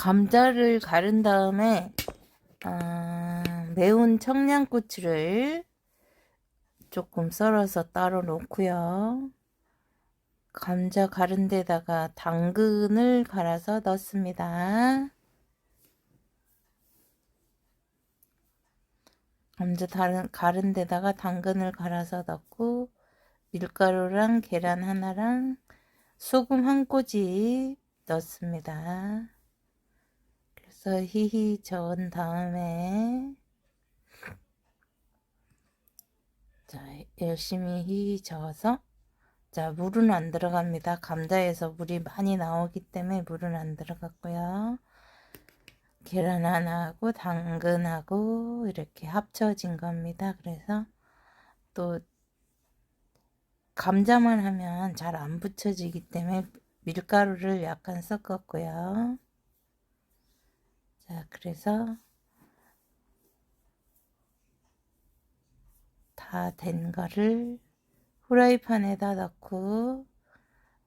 감자를 가른 다음에 아, 매운 청양고추를 조금 썰어서 따로 놓고요. 감자 가른 데다가 당근을 갈아서 넣습니다. 감자 다른, 가른 데다가 당근을 갈아서 넣고 밀가루랑 계란 하나랑 소금 한 꼬집 넣습니다. 그래서 히히 저은 다음에 자 열심히 히히 저어서 자 물은 안 들어갑니다. 감자에서 물이 많이 나오기 때문에 물은 안 들어갔고요. 계란 하나하고 당근하고 이렇게 합쳐진 겁니다. 그래서 또 감자만 하면 잘 안 붙여지기 때문에 밀가루를 약간 섞었고요. 자, 그래서 다 된 거를 후라이팬에다 넣고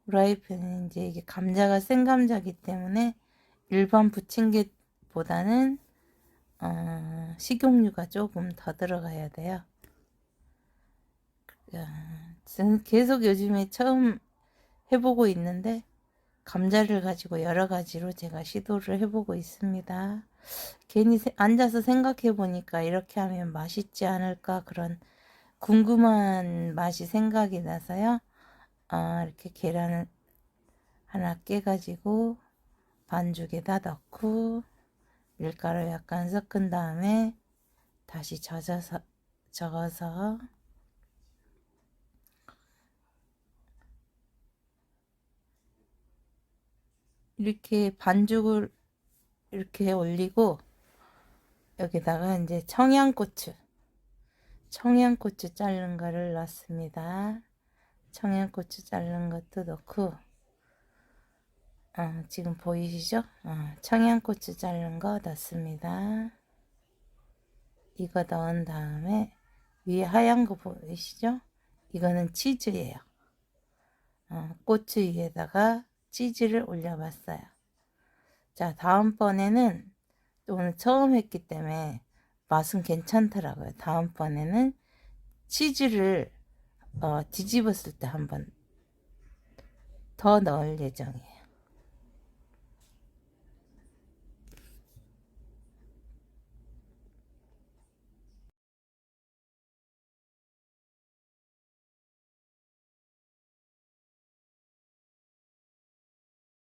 후라이팬은 이제 이게 감자가 생 감자기 때문에 일반 부침개보다는 어, 식용유가 조금 더 들어가야 돼요. 아, 저는 계속 요즘에 처음 해보고 있는데 감자를 가지고 여러 가지로 제가 시도를 해보고 있습니다. 괜히 세- 앉아서 생각해 보니까 이렇게 하면 맛있지 않을까 그런 궁금한 맛이 생각이 나서요. 아, 이렇게 계란을 하나 깨가지고 반죽에다 넣고 밀가루 약간 섞은 다음에 다시 젖어서 저어서 이렇게 반죽을 이렇게 올리고 여기다가 이제 청양고추 청양고추 자른 거를 넣습니다. 청양고추 자른 것도 넣고 어, 지금 보이시죠? 어, 청양고추 자른 거 넣습니다. 이거 넣은 다음에 위에 하얀 거 보이시죠? 이거는 치즈예요. 어, 고추 위에다가 치즈를 올려봤어요. 자, 다음번에는 오늘 처음 했기 때문에 맛은 괜찮더라고요. 다음번에는 치즈를 어, 뒤집었을 때 한번 더 넣을 예정이에요.